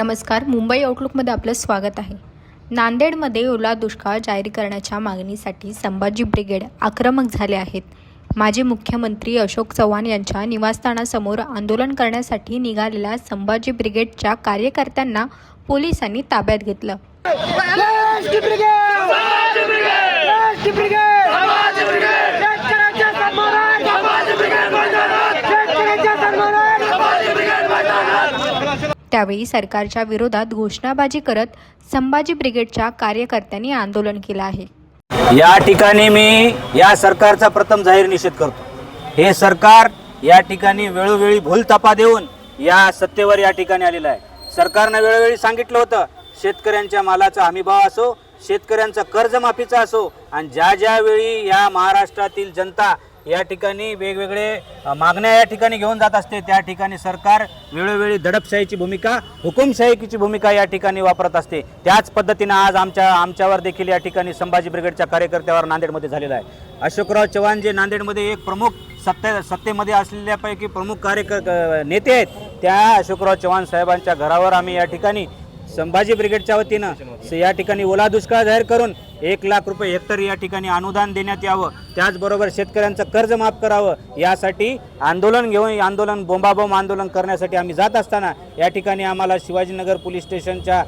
नमस्कार मुंबई आउटलुकमध्ये आपलं स्वागत आहे. नांदेडमध्ये ओला दुष्काळ जाहीर करण्याच्या मागणीसाठी संभाजी ब्रिगेड आक्रमक झाले आहेत. माजी मुख्यमंत्री अशोक चव्हाण यांच्या निवासस्थानासमोर आंदोलन करण्यासाठी निघालेल्या संभाजी ब्रिगेडच्या कार्यकर्त्यांना पोलिसांनी ताब्यात घेतलं राष्ट्रीय ब्रिगेड राष्ट्रीय ब्रिगेड शेतकऱ्याच्या सन्मानात शेतकऱ्याच्या सन्मानात त्यावेळी सरकारच्या विरोधात घोषणाबाजी करत संभाजी ब्रिगेडच्या कार्यकर्त्यांनी आंदोलन केलं आहे. या ठिकाणी मी या सरकारचा प्रथम जाहीर निषेध करतो. हे सरकार या ठिकाणी वेळोवेळी भूलतापा देऊन या सत्तेवर या ठिकाणी आलेलं आहे. सरकारनं वेळोवेळी सांगितलं होतं शेतकऱ्यांच्या मालाचा हमीभाव असो शेतकऱ्यांचा कर्जमाफीचा असो आणि ज्या ज्या वेळी या महाराष्ट्रातील जनता या ठिकाणी वेगवेगळे मागण्या या ठिकाणी घेऊन जात असते. त्या ठिकाणी सरकार वेळोवेळी दडपशाहीची भूमिका हुकुमशाहीची भूमिका या ठिकाणी वापरत असते. त्याच पद्धतीनं आज आमच्या आमच्यावर देखील या ठिकाणी संभाजी ब्रिगेडच्या कार्यकर्त्यावर नांदेडमध्ये झालेला आहे. अशोकराव चव्हाण जे नांदेडमध्ये एक प्रमुख सत्ते सत्तेमध्ये असलेल्यापैकी प्रमुख कार्यकर् नेते आहेत त्या अशोकराव चव्हाण साहेबांच्या घरावर आम्ही या ठिकाणी संभाजी ब्रिगेडच्या वतीनं या ठिकाणी ओला दुष्काळ जाहीर करून एक लाख रुपये हेक्टर या ठिकाणी अनुदान देण्यात यावं. त्याचबरोबर शेतकऱ्यांचं कर्ज माफ करावं यासाठी आंदोलन घेऊन आंदोलन बोंबाबोंब आंदोलन करण्यासाठी आम्ही जात असताना या ठिकाणी आम्हाला शिवाजीनगर पोलीस स्टेशनच्या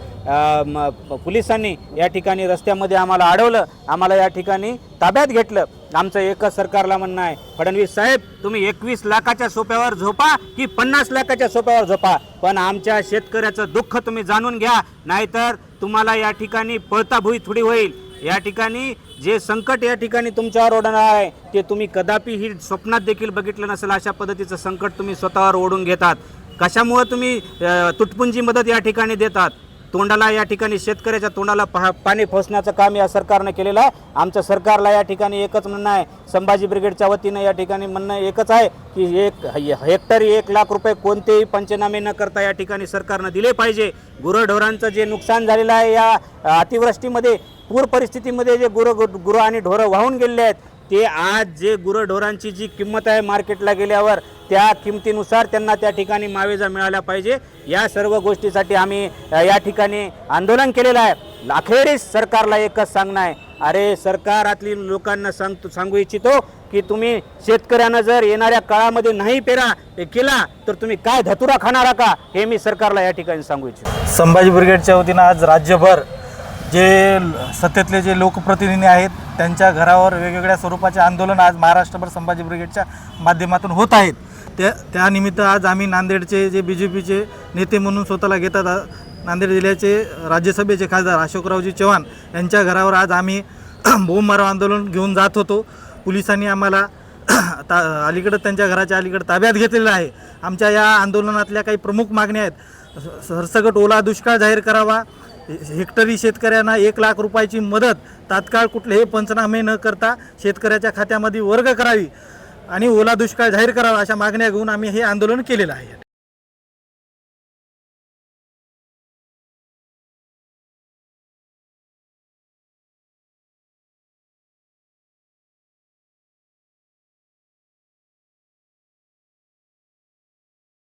पोलिसांनी या ठिकाणी रस्त्यामध्ये आम्हाला अडवलं. आम्हाला या ठिकाणी ताब्यात घेतलं. आमचं एकच सरकारला म्हणणं आहे फडणवीस साहेब तुम्ही एकवीस लाखाच्या सोप्यावर झोपा की पन्नास लाखाच्या सोप्यावर झोपा. पण आमच्या शेतकऱ्याचं दुःख तुम्ही जाणून घ्या नाहीतर तुम्हाला या ठिकाणी पळता भुई थोडी होईल. या ठिकाणी जे संकट या ठिकाणी तुमच्यावर ओढणार आहे ते तुम्ही कदापि ही स्वप्नात देखील बघितलं नसेल अशा पद्धतीचं संकट तुम्ही स्वतःवर ओढून घेतात. कशामुळं तुम्ही तुटपुंजी मदत या ठिकाणी देतात? तोंडाला या ठिकाणी शेतकऱ्याच्या तोंडाला पहा पाणी फसण्याचं काम या सरकारनं केलेलं आहे. आमच्या सरकारला या ठिकाणी एकच म्हणणं आहे. संभाजी ब्रिगेडच्या वतीनं या ठिकाणी म्हणणं एकच आहे की एक हेक्टरी एक लाख रुपये कोणतेही पंचनामे न करता या ठिकाणी सरकारनं दिले पाहिजे. गुरंढोरांचं जे नुकसान झालेलं आहे या अतिवृष्टीमध्ये पूर परिस्थितीमध्ये जे गुरं गुरं आणि ढोरं वाहून गेलेले आहेत ते आज जे गुरंढोरांची जी किंमत आहे मार्केटला गेल्यावर त्या किमतीनुसार त्यांना त्या ठिकाणी मावेजा मिळाला पाहिजे. या सर्व गोष्टीसाठी आम्ही या ठिकाणी आंदोलन केलेलं आहे. अखेरीस सरकारला एकच सांगणं आहे. अरे सरकारातली लोकांना सांगतो सांगू इच्छितो की तुम्ही शेतकऱ्यांना जर येणाऱ्या काळामध्ये नाही पेरा केला तर तुम्ही काय धतुरा खाणारा का? हे मी सरकारला या ठिकाणी सांगू इच्छितो. संभाजी ब्रिगेडच्या वतीनं आज राज्यभर जे सत्तेतले जे लोकप्रतिनिधी आहेत त्यांच्या घरावर वेगवेगळ्या स्वरूपाचे आंदोलन आज महाराष्ट्रभर संभाजी ब्रिगेडच्या माध्यमातून होत आहेत. त्या त्यानिमित्त आज आम्ही नांदेडचे जे बी जे पीचे नेते म्हणून स्वतःला घेतात नांदेड जिल्ह्याचे राज्यसभेचे खासदार अशोकरावजी चव्हाण यांच्या घरावर आज आम्ही बोंबमारो आंदोलन घेऊन जात होतो. पोलिसांनी आम्हाला ता अलीकडं त्यांच्या घराच्या अलीकडं ताब्यात घेतलेलं आहे. आमच्या या आंदोलनातल्या काही प्रमुख मागण्या आहेत. सरसकट ओला दुष्काळ जाहीर करावा. हेक्टरी शेतकऱ्यांना एक लाख रुपयाची मदत. तात्काळ कुठलेही पंचनामे न करता शेतकऱ्याच्या खात्यामध्ये वर्ग करावी. आणि ओला दुष्काळ जाहीर करावा अशा मागण्या घेऊन आम्ही हे आंदोलन केलेलं आहे.